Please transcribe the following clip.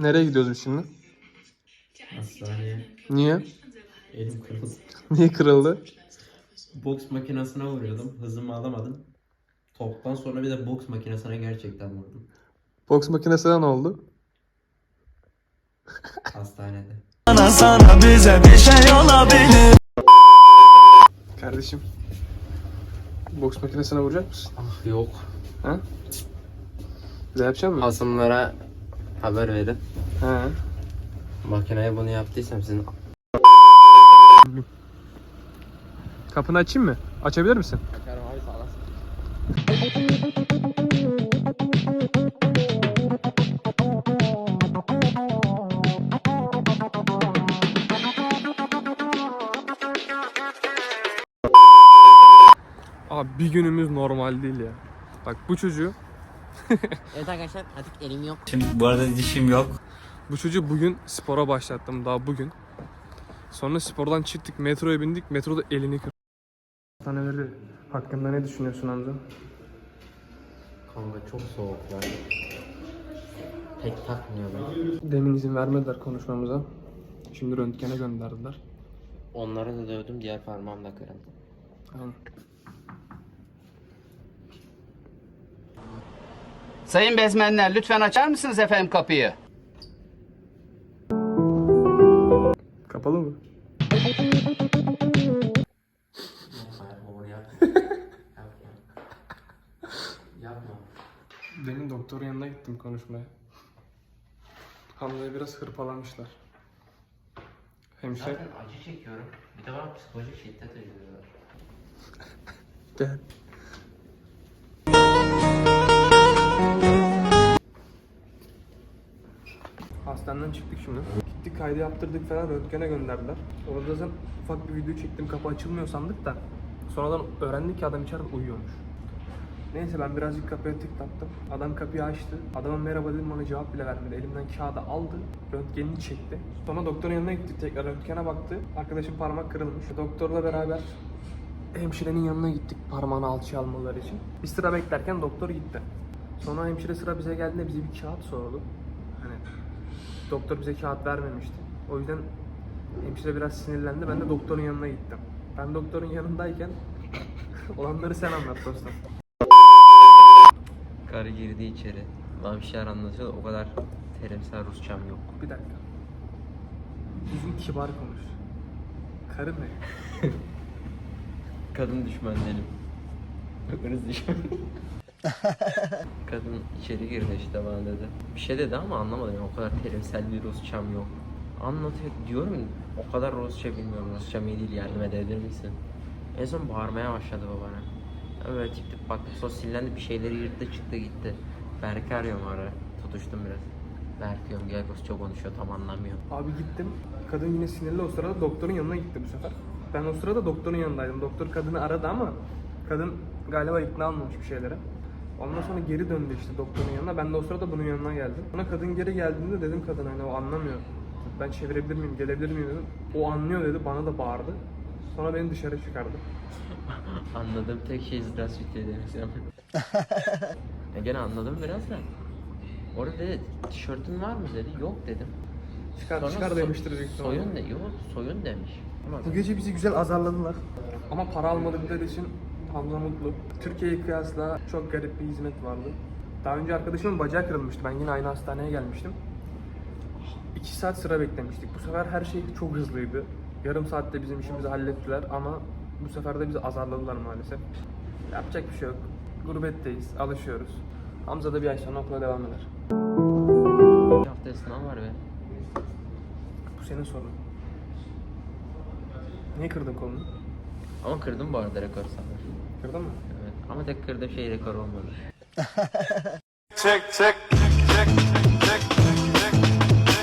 Nereye gidiyoruz biz şimdi? Hastaneye. Niye? Elim kırıldı. Niye kırıldı? Boks makinesine vuruyordum. Hızımı alamadım. Toptan sonra bir de boks makinesine gerçekten vurdum. Boks makinesine ne oldu? Hastanede. sana bize bir şey olabilir. Kardeşim. Boks makinesine vuracak mısın? Ah yok. Ha? Bize yapacak mısın? Hasımlara haber verin. Ha. Makineye bunu yaptıysam sizin Kapını açayım mı? Açabilir misin? Açarım abi sağ olasın. Abi bir günümüz normal değil ya. Bak bu çocuğu, Evet arkadaşlar artık elim yok. Şimdi bu arada dişim yok. bu çocuğu bugün spora başlattım daha bugün. Sonra spordan çıktık, metroya bindik, metroda elini kırdı. Hastaneleri hakkında ne düşünüyorsun Hamza? Kanka çok soğuk ya. Pek takmıyorlar. Demin izin vermediler konuşmamıza. Şimdi röntgene gönderdiler. Onları da dövdüm diğer parmağım da kırıldı. Aynen. Sayın bezmenler lütfen açar mısınız efendim kapıyı? Kapalı mı? Demin doktorun yanına gittim konuşmaya. Hamza'yı biraz hırpalamışlar. Hemşire Zaten acı çekiyorum. Bir de bana psikolojik şiddet uyguluyorlar. gel. Hastaneden çıktık şimdi. Gittik kaydı yaptırdık falan röntgene gönderdiler. Orada zaten ufak bir video çektim kapı açılmıyor sandık da. Sonradan öğrendik ki adam içeride uyuyormuş. Neyse ben birazcık kapıya tıklattım. Adam kapıyı açtı. Adama merhaba dedim bana cevap bile vermedi. Elimden kağıdı aldı. Röntgenini çekti. Sonra doktorun yanına gittik tekrar röntgene baktı. Arkadaşım parmak kırılmış. Doktorla beraber hemşirenin yanına gittik parmağını alçıya almaları için. Bir sıra beklerken doktor gitti. Sonra hemşire sıra bize geldiğinde bize bir kağıt sordu. Hani doktor bize kağıt vermemişti. O yüzden hemşire biraz sinirlendi. Ben de doktorun yanına gittim. Ben doktorun yanındayken olanları sen anlat dostum. Karı girdi içeri. Bana bir şeyler anlatıyor da o kadar terimsel Rusçam yok. Bir dakika. Düzgün kibar konuş. Karı ne? Kadın düşman benim. Hepiniz düşman. Kadın içeri girdi işte bana dedi. Bir şey dedi ama anlamadım yani o kadar terimsel bir Rusçam yok. Anlatıyor diyorum o kadar Rusça bilmiyorum Rusçam iyi değil yardım edebilir misin? En son bağırmaya başladı o bana. Ben Böyle tip tip baktım sonra sinirlendi bir şeyleri yırttı çıktı gitti. Berk'i arıyorum ara tutuştum biraz. Berk diyorum gel Rusça konuşuyor tam anlamıyor. Abi gittim. Kadın yine sinirli o sırada doktorun yanına gitti bu sefer. Ben o sırada doktorun yanındaydım. Doktor kadını aradı ama kadın galiba ikna olmamış bir şeylere. Ondan sonra geri döndü işte doktorun yanına. Ben de o sırada bunun yanına geldim. Ona kadın geri geldiğinde dedim kadın hani o anlamıyor. Ben çevirebilir miyim, gelebilir miyim dedim. O anlıyor dedi, bana da bağırdı. Sonra beni dışarı çıkardı. anladım. Tek şey izlas demek ya gene anladım biraz da. Orada dedi, tişörtün var mı dedi. Yok dedim. Çıkar, Sonra çıkar so- demiştir. Soyun, de, yok, soyun demiş. Ama Bu gece bizi güzel azarladılar. Ama para almadık almadıkları için Hamza mutlu. Türkiye'ye kıyasla çok garip bir hizmet vardı. Daha önce arkadaşımın bacağı kırılmıştı. Ben yine aynı hastaneye gelmiştim. 2 saat sıra beklemiştik. Bu sefer her şey çok hızlıydı. Yarım saatte bizim işimizi hallettiler ama bu sefer de bizi azarladılar maalesef. Yapacak bir şey yok. Gurbetteyiz, alışıyoruz. Hamza da bir ay sonra okula devam eder. bir hafta sınav var be. Bu senin sorun. Niye kırdın kolunu? Ama kırdım bu arada rekor sanırım. Kırdın mı? Evet. Ama tek kırdığım şey rekor olmadı. Check check check check check.